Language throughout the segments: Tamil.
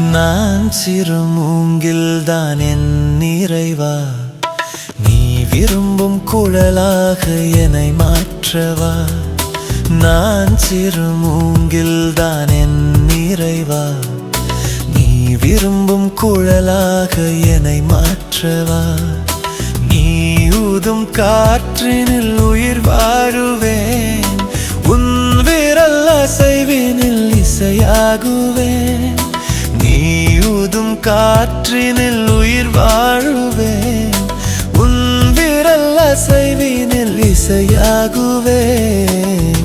நான் சிறு மூங்கில்தான் என் நிறைவா? நீ விரும்பும் குழலாக என்னை மாற்றவா? நான் சிறு மூங்கில்தான் என் நிறைவா? நீ விரும்பும் குழலாக என்னை மாற்றவா? நீ ஊதும் காற்றினில் உயிர் வாழுவேன் உன் விரல் அசைவினில் இசையாகுவேன். நீ காற்றினில் உயிர் வாழுவேன். உன் விரல் அசைவினில் இசையாகுவேன்.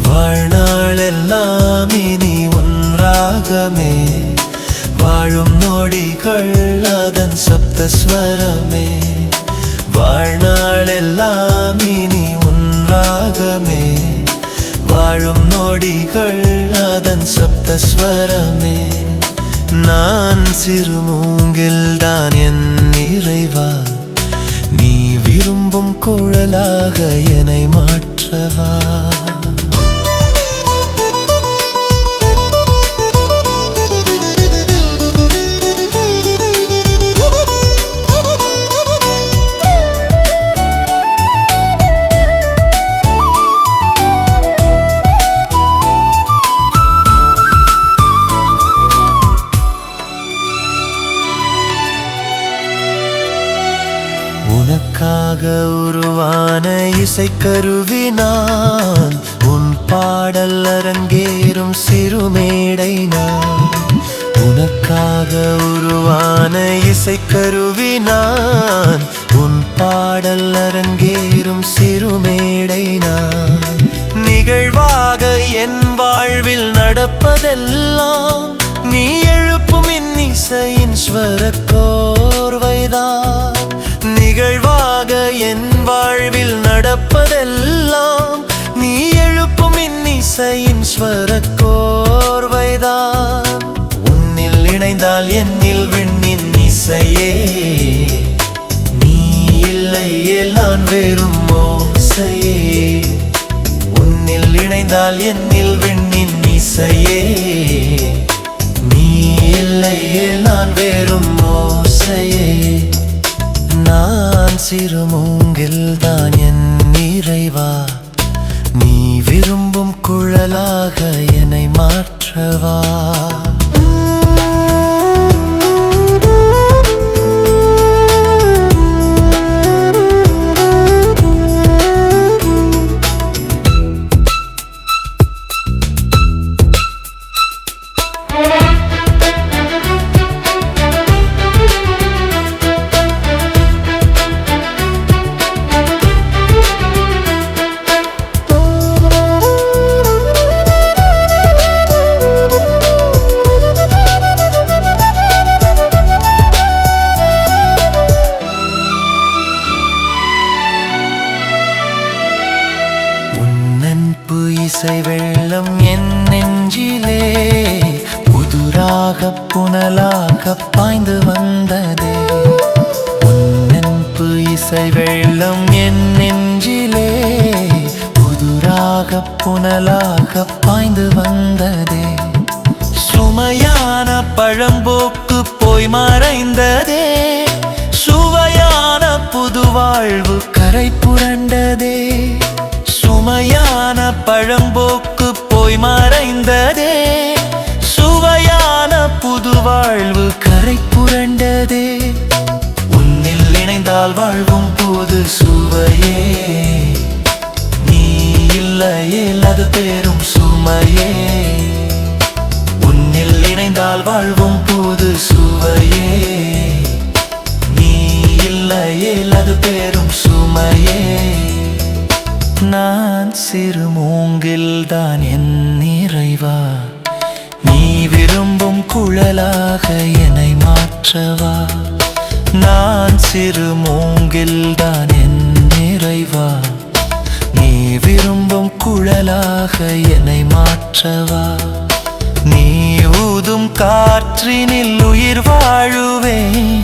வாழ்நாளெல்லாம் இனி ஒன்றாகமே வாழும் நொடிகள் அதன் சப்தஸ்வரமே. வாழ்நாளெல்லாம் இனி ஒன்றாகமே வாழும் நொடிகள் அதன் சப்தஸ்வரமே. நான் சிறு மூங்கில் தான் என் நிறைவா நீ விரும்பும் குழலாக என உனக்காக உருவான இசைக்கருவி நான் உன் பாடல் அரங்கேறும் சிறுமேடை நான் உனக்காக உருவான இசைக்கருவி நான் உன் பாடல் அரங்கேறும் சிறுமேடை நான் நிகழ்வாக என் வாழ்வில் நடப்பதெல்லாம் நீ எழுப்பும் இன்னிசையின் ஸ்வரக்கோர்வைதான் நிகழ்வாக என் வாழ்வில் நடப்பதெல்லாம் நீ எழுப்பும் இன்னிசையின் ஸ்வர கோர்வைதான். உன்னில் இணைந்தால் என்னில் விண்ணின் இசையே நீ இல்லையே நான் வெறும் ஓசையே. உன்னில் இணைந்தால் என்னில் விண்ணின் இசையே நீ இல்லையே நான் வெறும் சிறு மூங்கில் தான் என் நிறைவா? நீ விரும்பும் குழலாக என்னை மாற்றவா? ஆசை வெள்ளம் என் நெஞ்சிலே புதுராக புனலாக பாய்ந்து வந்ததே. உன்னன்பு இசை வெள்ளம் என் நெஞ்சிலே புதுராக புனலாக பாய்ந்து வந்ததே. சுமையான பழம்போக்கு போய் மறைந்ததே. சுவையான புது வாழ்வு கரை புரண்டதே. சுமையான பழம்போக்கு போய் மறைந்ததே. சுவையான புது வாழ்வு கரை புரண்டதே. உன்னில் இணைந்தால் வாழ்வும் போது சுவையே. நீ இல்லையே அது பெரும் சுமையே. உன்னில் இணைந்தால் வாழ்வும் போது சுவையே. நான் சிறு மூங்கில் தான் என் நிறைவா? நீ விரும்பும் குழலாக என்னை மாற்றவா? நான் சிறு மூங்கில் தான் என் நிறைவா? நீ விரும்பும் குழலாக என்னை மாற்றவா? நீ ஊதும் காற்றினில் உயிர் வாழுவேன்.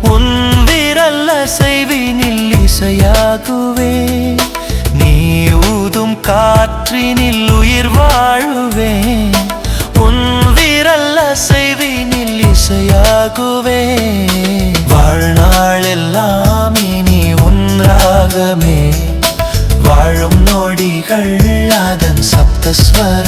உன் விரல் அசைவினில் இசையாகுவேன். ஊதும் காற்றினில் உயிர் வாழுவேன். உன் விரல் அசைவினில் இசையாகுவே வாழ்நாளெல்லாம் இனி உன் வாழும் நொடிகள் அதன் சப்தஸ்வர